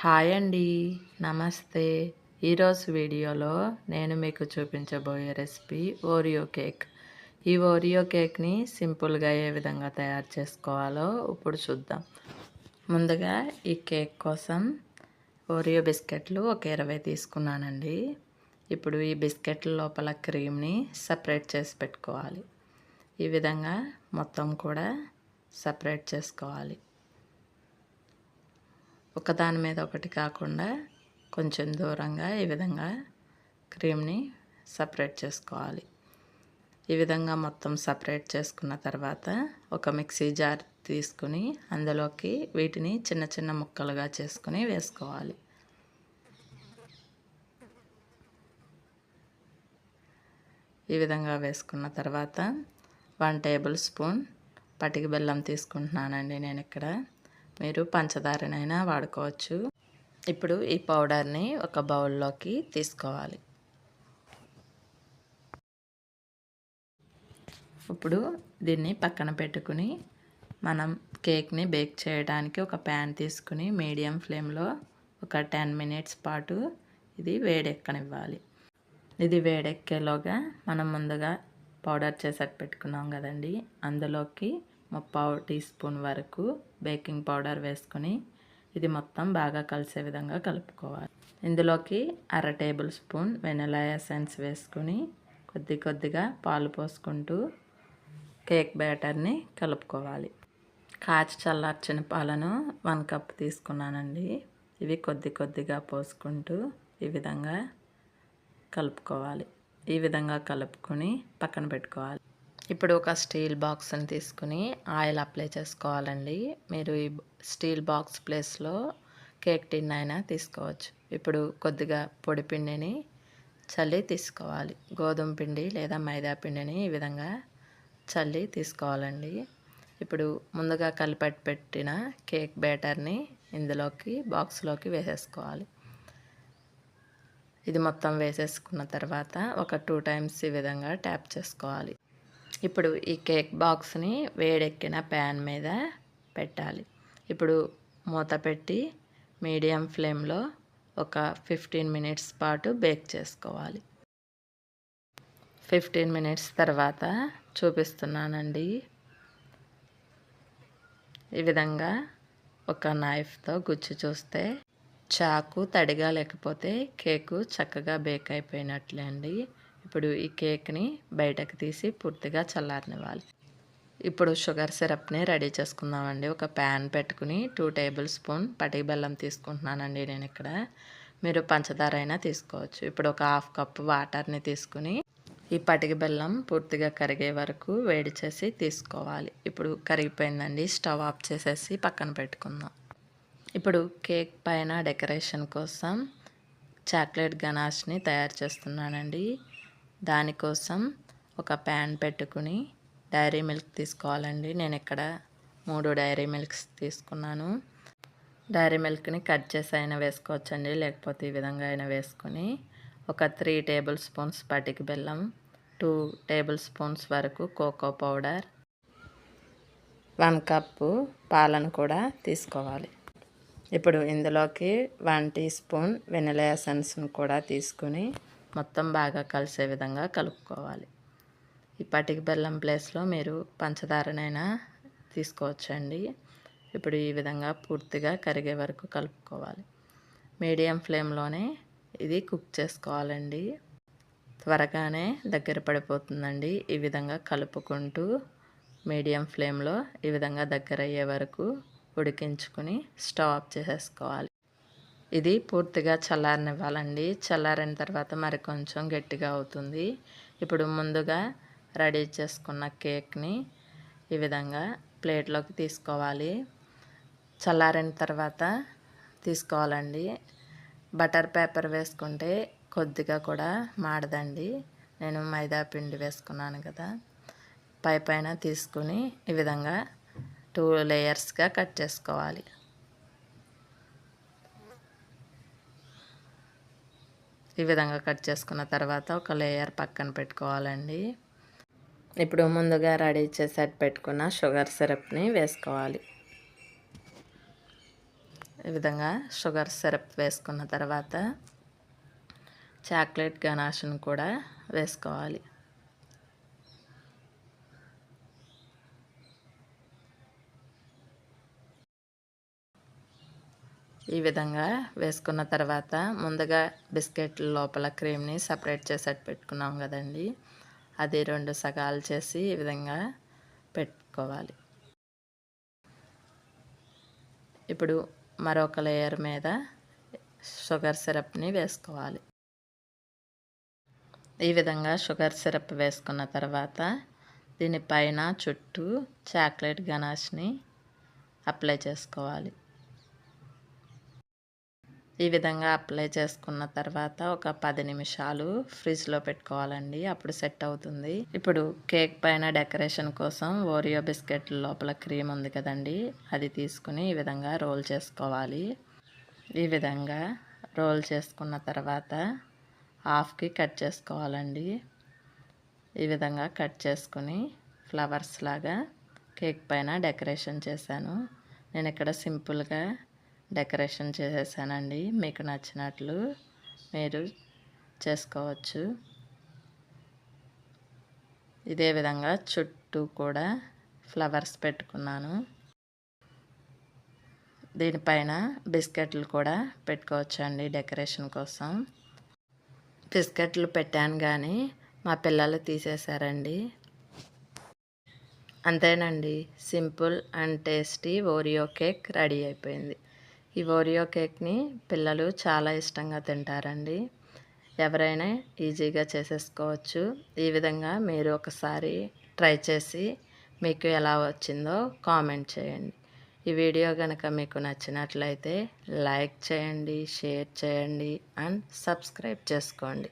Hi అండి. నమస్తే. ఈరోజు వీడియోలో నేను మీకు చూపించబోయే రెసిపీ ఓరియో కేక్. ఈ ఓరియో కేక్ని సింపుల్గా ఏ విధంగా తయారు చేసుకోవాలో ఇప్పుడు చూద్దాం. ముందుగా ఈ కేక్ కోసం ఓరియో బిస్కెట్లు ఒక ఇరవై తీసుకున్నానండి. ఇప్పుడు ఈ బిస్కెట్ల లోపల క్రీమ్ని సపరేట్ చేసి పెట్టుకోవాలి. ఈ విధంగా మొత్తం కూడా సపరేట్ చేసుకోవాలి. ఒకదాని మీద ఒకటి కాకుండా కొంచెం దూరంగా ఈ విధంగా క్రీమ్ని సపరేట్ చేసుకోవాలి. ఈ విధంగా మొత్తం సపరేట్ చేసుకున్న తర్వాత ఒక మిక్సీ జార్ తీసుకుని అందులోకి వీటిని చిన్న చిన్న ముక్కలుగా చేసుకుని వేసుకోవాలి. ఈ విధంగా వేసుకున్న తర్వాత వన్ టేబుల్ స్పూన్ పటిక బెల్లం తీసుకుంటున్నానండి నేను ఇక్కడ మీరు పంచదారనైనా వాడుకోవచ్చు. ఇప్పుడు ఈ పౌడర్ని ఒక బౌల్లోకి తీసుకోవాలి. ఇప్పుడు దీన్ని పక్కన పెట్టుకుని మనం కేక్ని బేక్ చేయడానికి ఒక ప్యాన్ తీసుకుని మీడియం ఫ్లేమ్లో ఒక టెన్ మినిట్స్ పాటు ఇది వేడెక్కనివ్వాలి. ఇది వేడెక్కేలోగా మనం ముందుగా పౌడర్ చేసేట్టు పెట్టుకున్నాం కదండి. అందులోకి ముప్పావు టీ స్పూన్ వరకు బేకింగ్ పౌడర్ వేసుకొని ఇది మొత్తం బాగా కలిసే విధంగా కలుపుకోవాలి. ఇందులోకి అర టేబుల్ స్పూన్ వెనిలా ఎసెన్స్ వేసుకుని కొద్ది కొద్దిగా పాలు పోసుకుంటూ కేక్ బ్యాటర్ని కలుపుకోవాలి. కాచి చల్లార్చిన పాలను వన్ కప్ తీసుకున్నానండి. ఇవి కొద్ది కొద్దిగా పోసుకుంటూ ఈ విధంగా కలుపుకోవాలి. ఈ విధంగా కలుపుకొని పక్కన పెట్టుకోవాలి. ఇప్పుడు ఒక స్టీల్ బాక్స్ని తీసుకుని ఆయిల్ అప్లై చేసుకోవాలండి. మీరు ఈ స్టీల్ బాక్స్ ప్లేస్లో కేక్ టిన్ అయినా తీసుకోవచ్చు. ఇప్పుడు కొద్దిగా పొడి పిండిని చల్లి తీసుకోవాలి. గోధుమ పిండి లేదా మైదా పిండిని ఈ విధంగా చల్లి తీసుకోవాలండి. ఇప్పుడు ముందుగా కలిపెట్టి పెట్టిన కేక్ బ్యాటర్ని ఇందులోకి బాక్స్లోకి వేసేసుకోవాలి. ఇది మొత్తం వేసేసుకున్న తర్వాత ఒక టూ టైమ్స్ ఈ విధంగా ట్యాప్ చేసుకోవాలి. ఇప్పుడు ఈ కేక్ బాక్స్ని వేడెక్కిన ప్యాన్ మీద పెట్టాలి. ఇప్పుడు మూత పెట్టి మీడియం ఫ్లేమ్లో ఒక ఫిఫ్టీన్ మినిట్స్ పాటు బేక్ చేసుకోవాలి. ఫిఫ్టీన్ మినిట్స్ తర్వాత చూపిస్తున్నానండి. ఈ విధంగా ఒక నైఫ్తో గుచ్చి చూస్తే చాకు తడిగా లేకపోతే కేకు చక్కగా బేక్ అయిపోయినట్లే అండి ఇప్పుడు ఈ కేక్ని బయటకు తీసి పూర్తిగా చల్లారనివ్వాలి. ఇప్పుడు షుగర్ సిరప్ని రెడీ చేసుకుందామండి. ఒక ప్యాన్ పెట్టుకుని టూ టేబుల్ స్పూన్ పటిక బెల్లం తీసుకుంటున్నానండి నేను ఇక్కడ. మీరు పంచదార అయినా తీసుకోవచ్చు. ఇప్పుడు ఒక హాఫ్ కప్ వాటర్ని తీసుకుని ఈ పటిక బెల్లం పూర్తిగా కరిగే వరకు వేడి చేసి తీసుకోవాలి. ఇప్పుడు కరిగిపోయిందండి. స్టవ్ ఆఫ్ చేసేసి పక్కన పెట్టుకుందాం. ఇప్పుడు కేక్ పైన డెకరేషన్ కోసం చాక్లెట్ గనాష్ని తయారు చేస్తున్నానండి. దానికోసం ఒక ప్యాన్ పెట్టుకుని డైరీ మిల్క్ తీసుకోవాలండి. నేను ఇక్కడ మూడు డైరీ మిల్క్స్ తీసుకున్నాను. డైరీ మిల్క్ని కట్ చేసి అయినా వేసుకోవచ్చండి. లేకపోతే ఈ విధంగా అయినా వేసుకొని ఒక త్రీ టేబుల్ స్పూన్స్ పటికి బెల్లం టూ టేబుల్ స్పూన్స్ వరకు కోకో పౌడర్ వన్ కప్పు పాలను కూడా తీసుకోవాలి. ఇప్పుడు ఇందులోకి వన్ టీ స్పూన్ వెనిలా ఎసెన్స్ను కూడా తీసుకుని మొత్తం బాగా కలిసే విధంగా కలుపుకోవాలి. ఈ పటిక బెల్లం ప్లేస్లో మీరు పంచదారనైనా తీసుకోవచ్చండి. ఇప్పుడు ఈ విధంగా పూర్తిగా కరిగే వరకు కలుపుకోవాలి. మీడియం ఫ్లేమ్లోనే ఇది కుక్ చేసుకోవాలండి. త్వరగానే దగ్గర పడిపోతుందండి. ఈ విధంగా కలుపుకుంటూ మీడియం ఫ్లేమ్లో ఈ విధంగా దగ్గర అయ్యే వరకు ఉడికించుకుని స్టవ్ ఆఫ్ చేసేసుకోవాలి. ఇది పూర్తిగా చల్లారనివ్వాలండి. చల్లారిన తర్వాత మరి కొంచెం గట్టిగా అవుతుంది. ఇప్పుడు ముందుగా రెడీ చేసుకున్న కేక్ని ఈ విధంగా ప్లేట్లోకి తీసుకోవాలి. చల్లారిన తర్వాత తీసుకోవాలండి. బటర్ పేపర్ వేసుకుంటే కొద్దిగా కూడా మాడదండి. నేను మైదా పిండి వేసుకున్నాను కదా. పై పైన తీసుకుని ఈ విధంగా టూ లేయర్స్గా కట్ చేసుకోవాలి. ఈ విధంగా కట్ చేసుకున్న తర్వాత ఒక లేయర్ పక్కన పెట్టుకోవాలండి. ఇప్పుడు ముందుగా రెడీ చేసి పెట్టుకున్న షుగర్ సిరప్ని వేసుకోవాలి. ఈ విధంగా షుగర్ సిరప్ వేసుకున్న తర్వాత చాక్లెట్ గనాషను కూడా వేసుకోవాలి. ఈ విధంగా వేసుకున్న తర్వాత ముందుగా బిస్కెట్ లోపల క్రీమ్ని సపరేట్ చేసేట్టు పెట్టుకున్నాం కదండి. అది రెండు సగాలు చేసి ఈ విధంగా పెట్టుకోవాలి. ఇప్పుడు మరొక లేయర్ మీద షుగర్ సిరప్ని వేసుకోవాలి. ఈ విధంగా షుగర్ సిరప్ వేసుకున్న తర్వాత దీనిపైన చుట్టూ చాక్లెట్ గనాష్ని అప్లై చేసుకోవాలి. ఈ విధంగా అప్లై చేసుకున్న తర్వాత ఒక పది నిమిషాలు ఫ్రిడ్జ్లో పెట్టుకోవాలండి. అప్పుడు సెట్ అవుతుంది. ఇప్పుడు కేక్ పైన డెకరేషన్ కోసం ఓరియో బిస్కెట్ లోపల క్రీమ్ ఉంది కదండి. అది తీసుకుని ఈ విధంగా రోల్ చేసుకోవాలి. ఈ విధంగా రోల్ చేసుకున్న తర్వాత హాఫ్కి కట్ చేసుకోవాలండి. ఈ విధంగా కట్ చేసుకుని ఫ్లవర్స్ లాగా కేక్ పైన డెకరేషన్ చేశాను. నేను ఇక్కడ సింపుల్గా డెకరేషన్ చేసేసానండి. మీకు నచ్చినట్లు మీరు చేసుకోవచ్చు. ఇదే విధంగా చుట్టూ కూడా ఫ్లవర్స్ పెట్టుకున్నాను. దీనిపైన బిస్కెట్లు కూడా పెట్టుకోవచ్చు అండి డెకరేషన్ కోసం. బిస్కెట్లు పెట్టాను కానీ మా పిల్లలు తీసేశారండి. అంతేనండి. Simple and tasty Oreo cake ready అయిపోయింది. ఈ ఓరియో కేక్ని పిల్లలు చాలా ఇష్టంగా తింటారండి. ఎవరైనా ఈజీగా చేసేసుకోవచ్చు. ఈ విధంగా మీరు ఒకసారి ట్రై చేసి మీకు ఎలా వచ్చిందో కామెంట్ చేయండి. ఈ వీడియో కనుక మీకు నచ్చినట్లయితే లైక్ చేయండి షేర్ చేయండి అండ్ సబ్స్క్రైబ్ చేసుకోండి.